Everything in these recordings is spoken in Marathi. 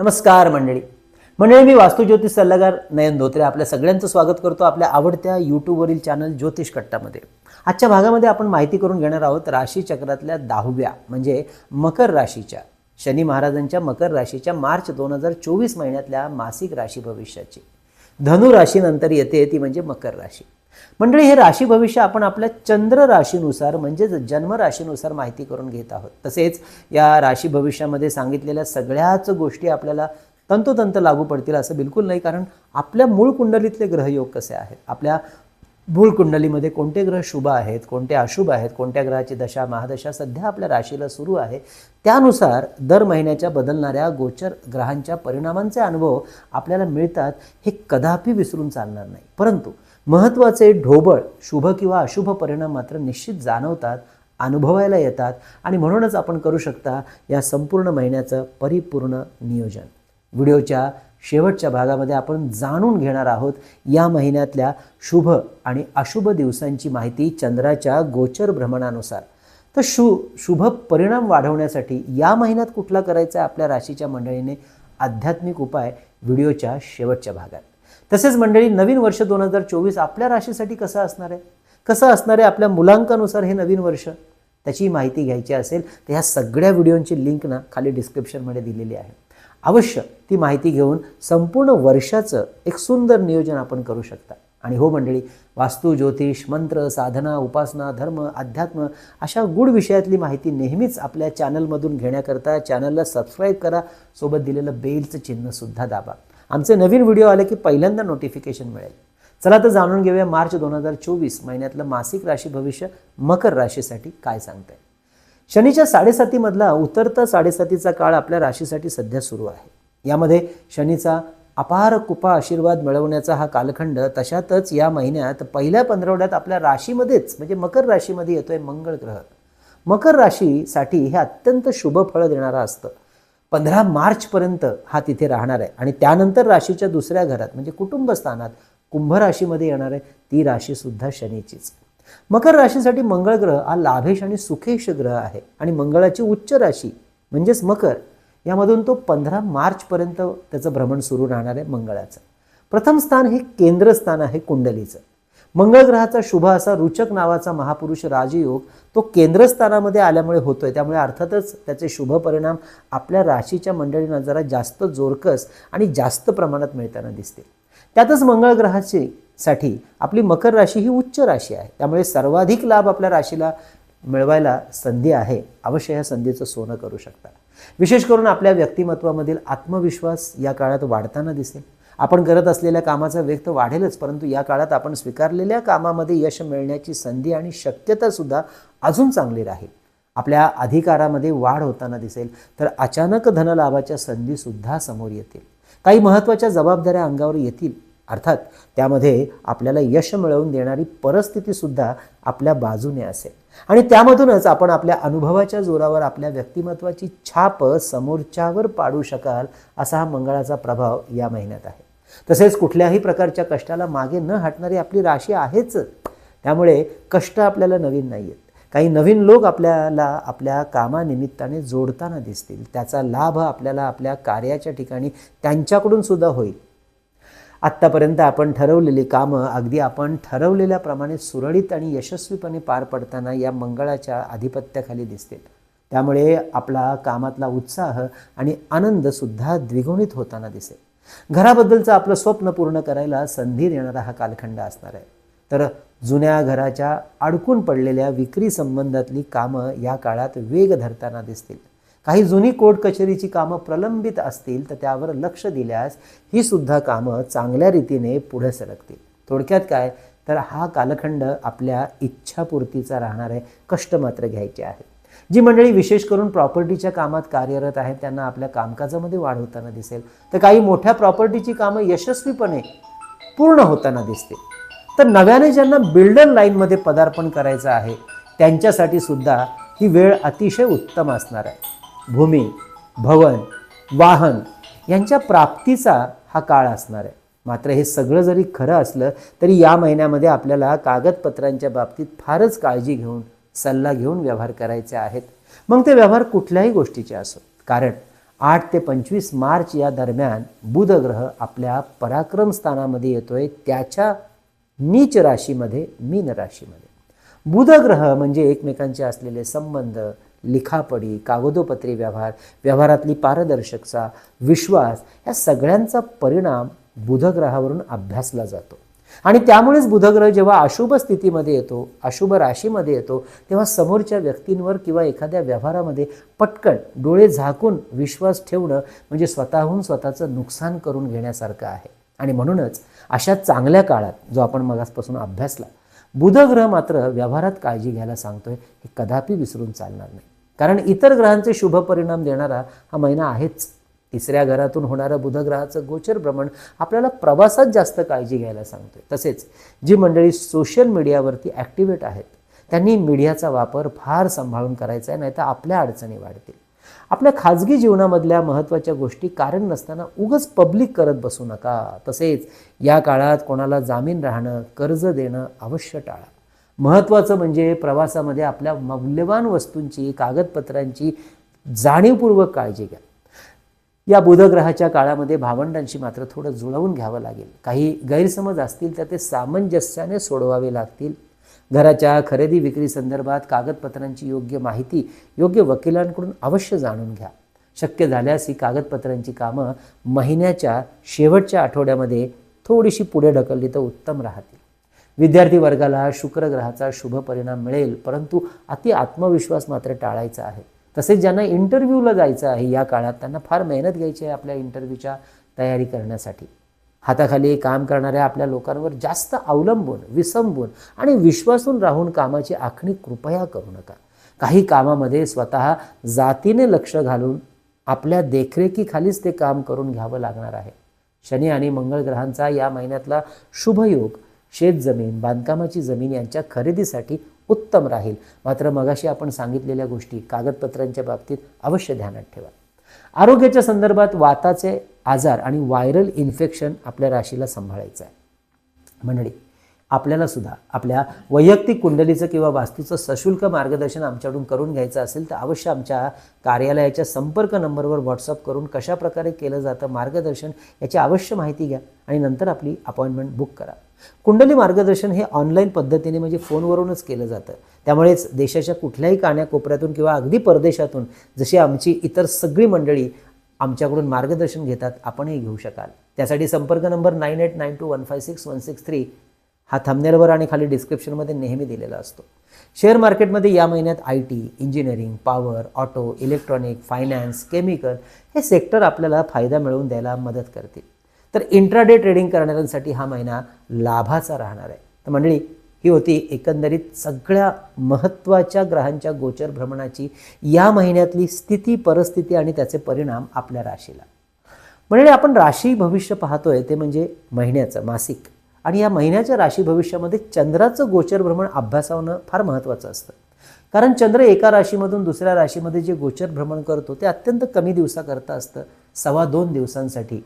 नमस्कार मंडळी. मंडळी मी वास्तुज्योतिष सल्लागार नयन धोत्रे आपल्या सगळ्यांचं स्वागत करतो आपल्या आवडत्या यूट्यूबवरील चॅनल ज्योतिष कट्टामध्ये. आजच्या भागामध्ये आपण माहिती करून घेणार आहोत राशीचक्रातल्या दहाव्या म्हणजे मकर राशीच्या शनी महाराजांच्या मकर राशीच्या मार्च दोन हजार चोवीस महिन्यातल्या मासिक राशी भविष्याची. धनु राशीनंतर येते ती म्हणजे मकर राशी. मंडळी हे राशी भविष्य आपण आपल्या चंद्र राशीनुसार म्हणजेच जन्म राशीनुसार माहिती करून घेत आहोत. तसेच या राशी भविष्यामध्ये सांगितलेल्या सगळ्याच गोष्टी आपल्याला तंतोतंत लागू पडतील असं बिलकुल नाही कारण आपल्या मूळ कुंडलीतले ग्रहयोग कसे आहेत? आपल्या मूळ कुंडलीमध्ये कोणते ग्रह शुभ आहेत कोणते अशुभ आहेत कोणत्या ग्रहाची दशा महादशा सध्या आपल्या राशीला सुरू आहे? त्यानुसार दर महिन्याच्या बदलणाऱ्या गोचर ग्रहांच्या परिणामांचे अनुभव आपल्याला मिळतात हे कदापि विसरून चालणार नाही. परंतु महत्त्वाचे ढोबळ शुभ किंवा अशुभ परिणाम मात्र निश्चित जाणवतात अनुभवायला येतात आणि म्हणूनच आपण करू शकता या संपूर्ण महिन्याचं परिपूर्ण नियोजन. व्हिडिओच्या शेवटच्या भागामध्ये आपण जाणून घेणार आहोत या महिन्यातल्या शुभ आणि अशुभ दिवसांची माहिती चंद्राच्या गोचर भ्रमणानुसार. तर शु शुभ परिणाम वाढवण्यासाठी या महिन्यात कुठला करायचा आहे आपल्या राशीच्या मंडळीने आध्यात्मिक उपाय व्हिडिओच्या शेवटच्या भागात. तसेच मंडळी नवीन वर्ष दोन हजार चोवीस आपल्या राशीसाठी कसं असणार आहे? कसं असणार आहे आपल्या मुलांकानुसार हे नवीन वर्ष? त्याची माहिती घ्यायची असेल तर ह्या सगळ्या व्हिडिओंची लिंक ना खाली डिस्क्रिप्शनमध्ये दिलेली आहे. अवश्य ती माहिती घेऊन संपूर्ण वर्षाचं एक सुंदर नियोजन आपण करू शकता. आणि हो मंडळी वास्तू ज्योतिष मंत्र साधना उपासना धर्म अध्यात्म अशा गूढ विषयातली माहिती नेहमीच आपल्या चॅनलमधून घेण्याकरता चॅनलला सबस्क्राईब करा. सोबत दिलेलं बेलचं चिन्हसुद्धा दाबा. आमचे नवीन व्हिडिओ आले की पहिल्यांदा नोटिफिकेशन मिळेल. चला तर जाणून घेऊया मार्च दोन हजार चोवीस महिन्यातलं मासिक राशी भविष्य मकर राशीसाठी काय सांगतंय. शनीच्या साडेसातीमधला उतरता साडेसातीचा काळ आपल्या राशीसाठी सध्या सुरू आहे. यामध्ये शनीचा अपार कुपा आशीर्वाद मिळवण्याचा हा कालखंड तशातच या महिन्यात पहिल्या पंधरवड्यात आपल्या राशीमध्येच म्हणजे मकर राशीमध्ये येतोय मंगळ ग्रह. मकर राशीसाठी हे अत्यंत शुभ फळ देणारं असतं. पंधरा मार्चपर्यंत हा तिथे राहणार आहे. आणि त्यानंतर राशीच्या दुसऱ्या घरात म्हणजे कुटुंबस्थानात कुंभ राशीमध्ये येणार आहे. ती राशीसुद्धा शनीचीच. मकर राशीसाठी मंगळ ग्रह हा लाभेश आणि सुखेश ग्रह आहे. आणि मंगळाची उच्च राशी म्हणजेच मकर यामधून तो पंधरा मार्चपर्यंत त्याचं भ्रमण सुरू राहणार आहे मंगळाचं. प्रथम स्थान हे केंद्रस्थान आहे कुंडलीचं. मंगळ ग्रहाचा शुभ असा रुचक नावाचा महापुरुष राजयोग तो केंद्रस्थानामध्ये आल्यामुळे होतोय. त्यामुळे अर्थातच त्याचे शुभ परिणाम आपल्या राशीच्या मंडळींना जरा जास्त जोरकस आणि जास्त प्रमाणात मिळताना दिसतील. त्यातच मंगळ ग्रहाची साठी आपली मकर राशी ही उच्च राशी आहे. त्यामुळे सर्वाधिक लाभ आपल्या राशीला मिळवायला संधी आहे. अवश्य ह्या संधीचं सोनं करू शकता. विशेष करून आपल्या व्यक्तिमत्वामधील आत्मविश्वास या काळात वाढताना दिसेल. आपण करत असलेल्या कामाचा वेग तर वाढेलच परंतु या काळात आपण स्वीकारलेल्या कामामध्ये यश मिळण्याची संधी आणि शक्यतासुद्धा अजून चांगली राहील. आपल्या अधिकारामध्ये वाढ होताना दिसेल तर अचानक धनलाभाच्या संधीसुद्धा समोर येतील. काही महत्त्वाच्या जबाबदाऱ्या अंगावर येतील अर्थात त्यामध्ये आपल्याला यश मिळवून देणारी परिस्थितीसुद्धा आपल्या बाजूने असेल. आणि त्यामधूनच आपण आपल्या अनुभवाच्या जोरावर आपल्या व्यक्तिमत्वाची छाप समोरच्यावर पाडू शकाल असा हा मंगळाचा प्रभाव या महिन्यात आहे. तसेच कुठल्याही प्रकारच्या कष्टाला मागे न हटणारी आपली राशी आहेच. त्यामुळे कष्ट आपल्याला नवीन नाही आहेत काही नवीन लोक आपल्याला आपल्या कामानिमित्ताने जोडताना दिसतील. त्याचा लाभ आपल्याला आपल्या कार्याच्या ठिकाणी त्यांच्याकडून सुद्धा होईल. आत्तापर्यंत आपण ठरवलेली कामं अगदी आपण ठरवलेल्याप्रमाणे सुरळीत आणि यशस्वीपणे पार पडताना या मंगळाच्या आधिपत्याखाली दिसतील. त्यामुळे आपला कामातला उत्साह आणि आनंदसुद्धा द्विगुणित होताना दिसेल. घराबद्दलचं आपलं स्वप्न पूर्ण करायला संधी देणारा हा कालखंड असणार आहे. तर जुन्या घराच्या अडकून पडलेल्या विक्री संबंधातली कामं या काळात वेग धरताना दिसतील. काही जुनी कोर्ट कचेरीची कामं प्रलंबित असतील तर त्यावर लक्ष दिल्यास ही सुद्धा कामं चांगल्या रीतीने पुढे सरकतील. थोडक्यात काय? तर हा कालखंड आपल्या इच्छापूर्तीचा राहणार आहे कष्ट मात्र घ्यायचे आहेत. जी मंडळी विशेष करून प्रॉपर्टीच्या कामात कार्यरत आहेत त्यांना आपल्या कामकाजामध्ये वाढ होताना दिसेल. तर काही मोठ्या प्रॉपर्टीची कामं यशस्वीपणे पूर्ण होताना दिसतील. तर नव्याने ज्यांना बिल्डर लाईनमध्ये पदार्पण करायचं आहे त्यांच्यासाठी सुद्धा ही वेळ अतिशय उत्तम असणार आहे. भूमी भवन वाहन यांच्या प्राप्तीचा हा काळ असणार आहे. मात्र हे सगळं जरी खरं असलं तरी या महिन्यामध्ये आपल्याला कागदपत्रांच्या बाबतीत फारच काळजी घेऊन सल्ला घेऊन व्यवहार करायचे आहेत. मग ते व्यवहार कुठल्याही गोष्टीचे असो. कारण आठ ते पंचवीस मार्च या दरम्यान बुध ग्रह आपल्या पराक्रम स्थानामध्ये येतोय. त्याच्या नीच राशीमध्ये मीन राशीमध्ये. बुध ग्रह म्हणजे एकमेकांचे असलेले संबंध लिखापडी कागदोपत्री व्यवहार व्यवहारातली पारदर्शकता विश्वास या सगळ्यांचा परिणाम बुधग्रहावरून अभ्यासला जातो. आणि त्यामुळेच बुधग्रह जेव्हा अशुभ स्थितीमध्ये येतो अशुभ राशीमध्ये येतो तेव्हा समोरच्या व्यक्तींवर किंवा एखाद्या व्यवहारामध्ये पटकन डोळे झाकून विश्वास ठेवणं म्हणजे स्वतःहून स्वतःचं नुकसान करून घेण्यासारखं आहे. आणि म्हणूनच अशा चांगल्या काळात जो आपण मगासपासून अभ्यासला बुधग्रह मात्र व्यवहारात काळजी घ्यायला सांगतोय हे कदापि विसरून चालणार नाही. कारण इतर ग्रहांचे शुभ परिणाम देणारा हा महिना आहेच. तिसऱ्या घरातून होणारं बुधग्रहाचं गोचर भ्रमण आपल्याला प्रवासात जास्त काळजी घ्यायला सांगतोय. तसेच जी मंडळी सोशल मीडियावरती ॲक्टिवेट आहेत त्यांनी मीडियाचा वापर फार सांभाळून करायचा आहे नाही तर आपल्या अडचणी वाढतील. आपल्या खाजगी जीवनामधल्या महत्त्वाच्या गोष्टी कारण नसताना उगच पब्लिक करत बसू नका. तसेच या काळात कोणाला जामीन राहणं कर्ज देणं अवश्य टाळा. महत्त्वाचं म्हणजे प्रवासामध्ये आपल्या मौल्यवान वस्तूंची कागदपत्रांची जाणीवपूर्वक काळजी घ्या. या बुधग्रहाच्या काळामध्ये भावंडांशी मात्र थोडं जुळवून घ्यावं लागेल. काही गैरसमज असतील तर ते सामंजस्याने सोडवावे लागतील. घराच्या खरेदी विक्री संदर्भात कागदपत्रांची योग्य माहिती योग्य वकिलांकडून अवश्य जाणून घ्या. शक्य झाल्यास ही कागदपत्रांची कामं महिन्याच्या शेवटच्या आठवड्यामध्ये थोडीशी पुढे ढकलली तर उत्तम राहतील. विद्यार्थी वर्गाला शुक्रग्रहाचा शुभ परिणाम मिळेल परंतु अति आत्मविश्वास मात्र टाळायचा आहे. तसेच ज्यांना इंटरव्ह्यूला जायचं आहे या काळात त्यांना फार मेहनत घ्यायची आहे आपल्या इंटरव्ह्यूच्या तयारी करण्यासाठी. हाताखाली काम करणाऱ्या आपल्या लोकांवर जास्त अवलंबून विसंबून आणि विश्वासून राहून कामाची आखणी कृपया करू नका. काही कामामध्ये स्वतः जातीने लक्ष घालून आपल्या देखरेखीखालीच ते काम करून घ्यावं लागणार आहे. शनी आणि मंगळ ग्रहांचा या महिन्यातला शुभयोग शेतजमीन बांधकामाची जमीन यांच्या खरेदीसाठी उत्तम राहील. मात्र मगाशी आपण सांगितलेल्या गोष्टी कागदपत्रांच्या बाबतीत अवश्य ध्यानात ठेवा. आरोग्याच्या संदर्भात वाताचे आजार आणि व्हायरल इन्फेक्शन आपल्या राशीला सांभाळायचं आहे. मंडळी आपल्याला सुद्धा आपल्या वैयक्तिक कुंडलीचं किंवा वास्तूचं सशुल्क मार्गदर्शन आमच्याकडून करून घ्यायचं असेल तर अवश्य आमच्या कार्यालयाच्या संपर्क नंबरवर व्हॉट्सअप करून कशाप्रकारे केलं जातं मार्गदर्शन याची अवश्य माहिती घ्या आणि नंतर आपली अपॉइंटमेंट बुक करा. कुंडली मार्गदर्शन हे ऑनलाईन पद्धतीने म्हणजे फोनवरूनच केलं जातं. त्यामुळेच देशाच्या कुठल्याही काण्याकोपऱ्यातून किंवा अगदी परदेशातून जशी आमची इतर सगळी मंडळी आमच्याकडून मार्गदर्शन घेतात आपणही घेऊ शकाल. त्यासाठी संपर्क number nine eight nine two one five six one six three हा थंबनेलवर आणि खाली डिस्क्रिप्शनमध्ये नेहमी दिलेला असतो. शेअर मार्केटमध्ये या महिन्यात I T engineering power auto electronic finance chemical हे सेक्टर आपल्याला फायदा मिळवून द्यायला मदत करतील. तर इंट्राडे ट्रेडिंग करणाऱ्यांसाठी हा महिना लाभाचा राहणार आहे. तर मंडळी ही होती एकंदरीत सगळ्या महत्त्वाच्या ग्रहांच्या गोचर भ्रमणाची या महिन्यातली स्थिती परिस्थिती आणि त्याचे परिणाम आपल्या राशीला. म्हणजे आपण राशी भविष्य पाहतोय ते म्हणजे महिन्याचं मासिक. आणि या महिन्याच्या राशी भविष्यामध्ये चंद्राचं गोचर भ्रमण अभ्यासावणं फार महत्त्वाचं असतं. कारण चंद्र एका राशीमधून दुसऱ्या राशीमध्ये जे गोचर भ्रमण करतो ते अत्यंत कमी दिवसाकरता असतं सव्वा दोन दिवसांसाठी.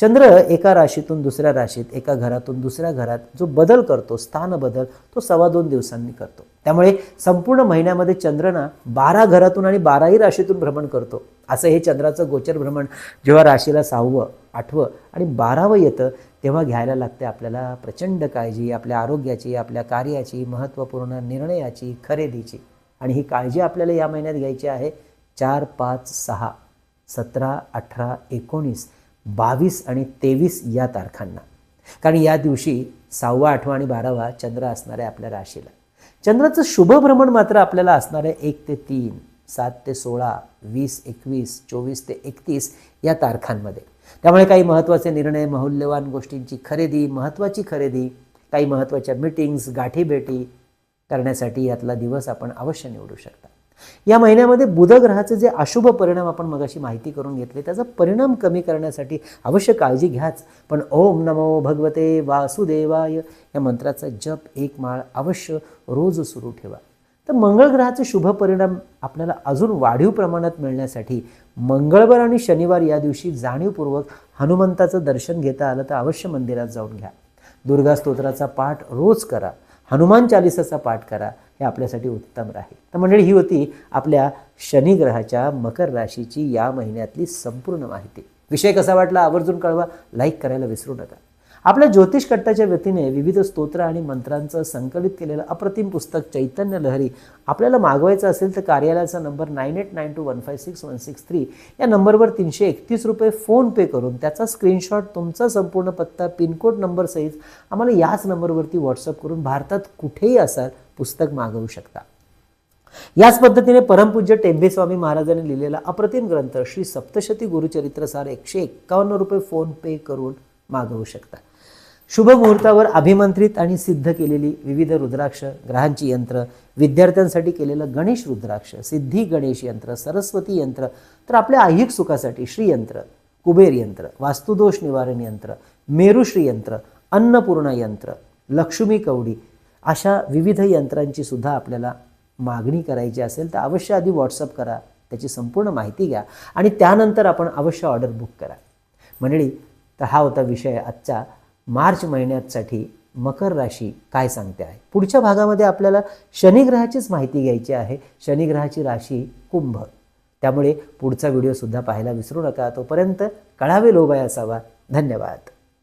चंद्र एका राशीतून दुसऱ्या राशीत एका घरातून दुसऱ्या घरात जो बदल करतो स्थान बदल तो सव्वा दोन दिवसांनी करतो. त्यामुळे संपूर्ण महिन्यामध्ये चंद्रना बारा घरातून आणि बाराही राशीतून भ्रमण करतो. असं हे चंद्राचं गोचर भ्रमण. जेव्हा राशीला सहावं आठवं आणि बारावं येतं तेव्हा घ्यायला लागते आपल्याला प्रचंड काळजी आपल्या आरोग्याची आपल्या कार्याची महत्त्वपूर्ण निर्णयाची खरेदीची. आणि ही काळजी आपल्याला या महिन्यात घ्यायची आहे चार पाच सहा सतरा अठरा एकोणीस. बावीस आणि तेवीस या तारखांना. कारण या दिवशी सहावा आठवा आणि बारावा चंद्र असणार आहे आपल्या राशीला. चंद्राचं शुभभ्रमण मात्र आपल्याला असणार आहे एक ते तीन सात ते सोळा वीस एकवीस चोवीस ते एकतीस या तारखांमध्ये. त्यामुळे काही महत्त्वाचे निर्णय मौल्यवान गोष्टींची खरेदी महत्त्वाची खरेदी काही महत्त्वाच्या मिटिंग्स गाठीभेटी करण्यासाठी यातला दिवस आपण अवश्य निवडू शकता. या महिन्यामध्ये बुधग्रहाचे जे अशुभ परिणाम आपण मगाशी माहिती करून घेतले त्याचा परिणाम कमी करण्यासाठी अवश्य काळजी घ्याच. पण ओम नमो भगवते वासुदेवाय या मंत्राचा जप एक माळ अवश्य रोज सुरू ठेवा. तर मंगळ ग्रहाचे शुभ परिणाम आपल्याला अजून वाढीव प्रमाणात मिळण्यासाठी मंगळवार आणि शनिवार या दिवशी जाणीवपूर्वक हनुमंताचं दर्शन घेता आलं तर अवश्य मंदिरात जाऊन घ्या. दुर्गा स्तोत्राचा पाठ रोज करा. हनुमान चालिसाचा पाठ करा. हे आपल्यासाठी उत्तम राहील. तर मंडळी ही होती आपल्या शनिग्रहाच्या मकर राशीची या महिन्यातली संपूर्ण माहिती. विषय कसा वाटला? आवर्जून कळवा. लाईक करायला विसरू नका. आपल्या ज्योतिष कट्टाच्या वतीने विविध स्तोत्र आणि मंत्रांचं संकलित केलेलं अप्रतिम पुस्तक चैतन्य लहरी आपल्याला मागवायचं असेल तर कार्यालयाचा number nine eight nine two one five six one six three या नंबरवर तीनशे एकतीस रुपये फोन पे करून त्याचा स्क्रीनशॉट तुमचा संपूर्ण पत्ता पिनकोड नंबर सहित आम्हाला याच नंबरवरती व्हॉट्सअप करून भारतात कुठेही असाल पुस्तक मागवू शकता. याच पद्धतीने परमपूज्य टेंबे स्वामी महाराजांनी लिहिलेला अप्रतिम ग्रंथ श्री सप्तशती गुरुचरित्रसार एकशे एक्कावन्न रुपये फोन पे करून मागवू शकता. शुभ मुहूर्तावर अभिमंत्रित आणि सिद्ध केलेली विविध रुद्राक्ष ग्रहांची यंत्र विद्यार्थ्यांसाठी केलेलं गणेश रुद्राक्ष सिद्धी गणेश यंत्र सरस्वती यंत्र तर आपल्या ऐहिक सुखासाठी श्रीयंत्र कुबेर यंत्र वास्तुदोष निवारण यंत्र मेरुश्री यंत्र अन्नपूर्णा यंत्र लक्ष्मी कवडी अशा विविध यंत्रांची सुद्धा आपल्याला मागणी करायची असेल तर अवश्य आधी व्हॉट्सअप करा त्याची संपूर्ण माहिती घ्या आणि त्यानंतर आपण अवश्य ऑर्डर बुक करा. मंडळी तर हा होता विषय आजचा. मार्च महिन्यासाठी मकर राशी काय सांगते आहे? पुढच्या भागामध्ये आपल्याला शनिग्रहाचीच माहिती घ्यायची आहे. शनिग्रहाची राशी कुंभ. त्यामुळे पुढचा व्हिडिओसुद्धा पाहायला विसरू नका. तोपर्यंत कळावे लोबाय असावा. धन्यवाद.